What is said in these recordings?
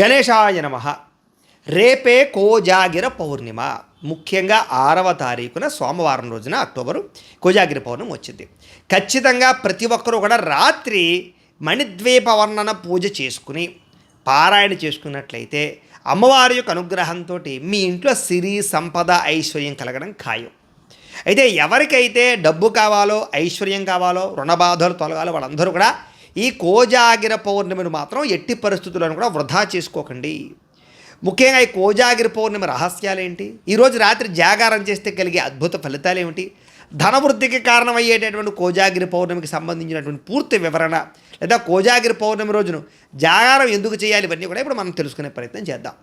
గణేశాయ నమ. రేపే కోజాగిర పౌర్ణిమ. ముఖ్యంగా ఆరవ తారీఖున సోమవారం రోజున అక్టోబరు కోజాగిరి పౌర్ణమి వచ్చింది. ఖచ్చితంగా ప్రతి ఒక్కరూ కూడా రాత్రి మణిద్వీప వర్ణన పూజ చేసుకుని పారాయణ చేసుకున్నట్లయితే అమ్మవారి యొక్క అనుగ్రహంతో మీ ఇంట్లో సిరి సంపద ఐశ్వర్యం కలగడం ఖాయం. అయితే ఎవరికైతే డబ్బు కావాలో ఐశ్వర్యం కావాలో రుణబాధలు తొలగాలో వాళ్ళందరూ కూడా ఈ కోజాగిర పౌర్ణమిని మాత్రం ఎట్టి పరిస్థితులను కూడా వృధా చేసుకోకండి. ముఖ్యంగా ఈ కోజాగిరి పౌర్ణమి రహస్యాలు ఏంటి ఈరోజు రాత్రి జాగారం చేస్తే కలిగే అద్భుత ఫలితాలు ఏమిటి ధనవృద్ధికి కారణమయ్యేటటువంటి కోజాగిరి పౌర్ణమికి సంబంధించినటువంటి పూర్తి వివరణ లేదా కోజాగిరి పౌర్ణమి రోజును జాగారం ఎందుకు చేయాలి ఇవన్నీ కూడా ఇప్పుడు మనం తెలుసుకునే ప్రయత్నం చేద్దాం.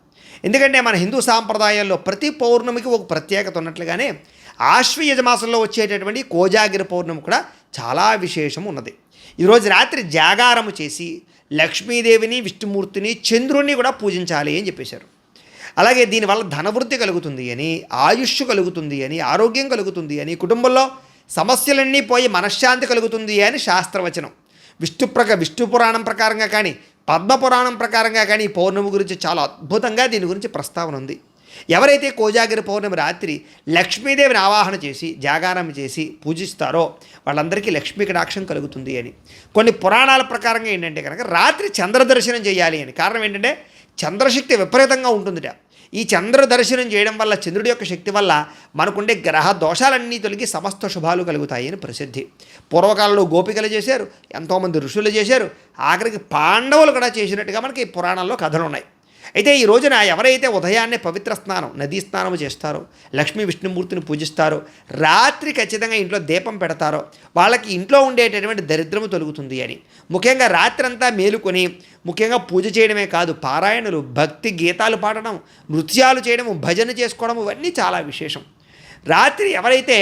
ఎందుకంటే మన హిందూ సాంప్రదాయంలో ప్రతి పౌర్ణమికి ఒక ప్రత్యేకత ఉన్నట్లుగానే ఆశ్వయజమాసంలో వచ్చేటటువంటి కోజాగిరి పౌర్ణమి కూడా చాలా విశేషం ఉన్నది. ఈరోజు రాత్రి జాగారము చేసి లక్ష్మీదేవిని విష్ణుమూర్తిని చంద్రుణ్ణి కూడా పూజించాలి అని చెప్పేశారు. అలాగే దీనివల్ల ధనవృద్ధి కలుగుతుంది అని ఆయుష్ కలుగుతుంది అని ఆరోగ్యం కలుగుతుంది అని కుటుంబంలో సమస్యలన్నీ పోయి మనశ్శాంతి కలుగుతుంది అని శాస్త్రవచనం. విష్ణు ప్రక విష్ణు పురాణం ప్రకారంగా కానీ పద్మపురాణం ప్రకారంగా కానీ పౌర్ణమి గురించి చాలా అద్భుతంగా దీని గురించి ప్రస్తావన ఉంది. ఎవరైతే కోజాగిరి పౌర్ణమి రాత్రి లక్ష్మీదేవిని ఆవాహన చేసి జాగారం చేసి పూజిస్తారో వాళ్ళందరికీ లక్ష్మీ కటాక్షం కలుగుతుంది అని. కొన్ని పురాణాల ప్రకారంగా ఏంటంటే కనుక రాత్రి చంద్ర దర్శనం చేయాలి అని. కారణం ఏంటంటే చంద్రశక్తి విపరీతంగా ఉంటుందిట. ఈ చంద్ర దర్శనం చేయడం వల్ల చంద్రుడి యొక్క శక్తి వల్ల మనకుండే గ్రహ దోషాలన్నీ తొలగి సమస్త శుభాలు కలుగుతాయి అని ప్రసిద్ధి. పూర్వకాలంలో గోపికలు చేశారు ఎంతోమంది ఋషులు చేశారు ఆఖరికి పాండవులు కూడా చేసినట్టుగా మనకి పురాణాల్లో కథలు ఉన్నాయి. అయితే ఈ రోజున ఎవరైతే ఉదయాన్నే పవిత్ర స్నానం నదీ స్నానం చేస్తారో లక్ష్మీ విష్ణుమూర్తిని పూజిస్తారో రాత్రి ఖచ్చితంగా ఇంట్లో దీపం పెడతారో వాళ్ళకి ఇంట్లో ఉండేటటువంటి దరిద్రము తొలుగుతుంది అని. ముఖ్యంగా రాత్రంతా మేలుకొని ముఖ్యంగా పూజ చేయడమే కాదు పారాయణలు భక్తి గీతాలు పాడడం నృత్యాలు చేయడము భజన చేసుకోవడం ఇవన్నీ చాలా విశేషం. రాత్రి ఎవరైతే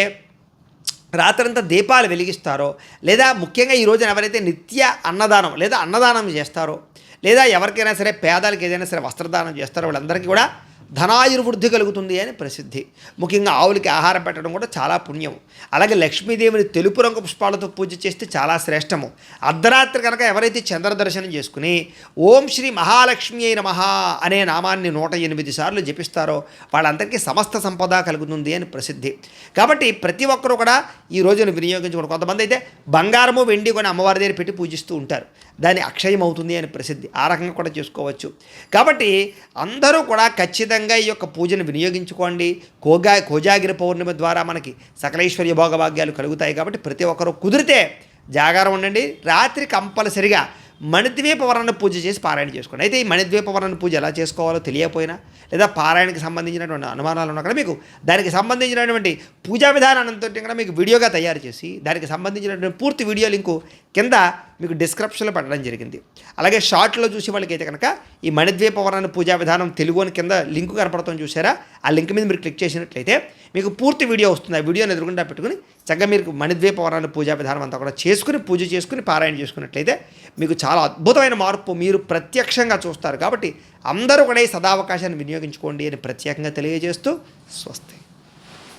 రాత్రంతా దీపాలు వెలిగిస్తారో లేదా ముఖ్యంగా ఈ రోజున ఎవరైతే నిత్య అన్నదానం లేదా అన్నదానం చేస్తారో లేదా ఎవరికైనా సరే పేదలకు ఏదైనా సరే వస్త్రదానం చేస్తారో వాళ్ళందరికీ కూడా ధనాయుర్వృద్ధి కలుగుతుంది అని ప్రసిద్ధి. ముఖ్యంగా ఆవులకి ఆహారం పెట్టడం కూడా చాలా పుణ్యం అలాగే లక్ష్మీదేవిని తెలుపు రంగు పుష్పాలతో పూజ చేస్తే చాలా శ్రేష్టము. అర్ధరాత్రి కనుక ఎవరైతే చంద్ర దర్శనం చేసుకుని ఓం శ్రీ మహాలక్ష్మి అయిన మహా అనే నామాన్ని నూట ఎనిమిది సార్లు జపిస్తారో వాళ్ళందరికీ సమస్త సంపద కలుగుతుంది అని ప్రసిద్ధి. కాబట్టి ప్రతి ఒక్కరూ కూడా ఈ రోజును వినియోగించుకోవడం కొంతమంది అయితే బంగారము వెండి కొని అమ్మవారి దగ్గర పెట్టి పూజిస్తూ ఉంటారు. దాని అక్షయం అవుతుంది అని ప్రసిద్ధి. ఆ రకంగా కూడా చేసుకోవచ్చు. కాబట్టి అందరూ కూడా ఖచ్చితంగా ఈ యొక్క పూజను వినియోగించుకోండి. కోగా కోజాగిరి పౌర్ణమి ద్వారా మనకి సకలేశ్వర్య భోగభాగ్యాలు కలుగుతాయి కాబట్టి ప్రతి ఒక్కరూ కుదిరితే జాగారం ఉండండి. రాత్రి కంపల్సరిగా మణిద్వీపవర్ణ పూజ చేసి పారాయణ చేసుకోండి. అయితే ఈ మణిద్వీపవర్ణ పూజ ఎలా చేసుకోవాలో తెలియకపోయినా లేదా పారాయణకి సంబంధించినటువంటి అనుమానాలు ఉన్నా కూడా మీకు దానికి సంబంధించినటువంటి పూజా విధానంతో కూడా మీకు వీడియోగా తయారు చేసి దానికి సంబంధించినటువంటి పూర్తి వీడియో లింకు కింద మీకు డిస్క్రిప్షన్లో పెట్టడం జరిగింది. అలాగే షార్ట్లో చూసి వాళ్ళకైతే కనుక ఈ మణిద్వీప పూజా విధానం తెలుగు అని కింద లింక్ కనపడతాం చూసారా ఆ లింక్ మీద మీరు క్లిక్ చేసినట్లయితే మీకు పూర్తి వీడియో వస్తుంది. ఆ వీడియోని ఎదురుగుండా పెట్టుకుని చక్కగా మీరు మణిద్వీప పూజా విధానం అంతా కూడా చేసుకుని పూజ చేసుకుని పారాయణ చేసుకున్నట్లయితే మీకు చాలా అద్భుతమైన మార్పు మీరు ప్రత్యక్షంగా చూస్తారు. కాబట్టి అందరూ కూడా ఈ సదావకాశాన్ని వినియోగించుకోండి అని ప్రత్యేకంగా తెలియజేస్తూ స్వస్తి.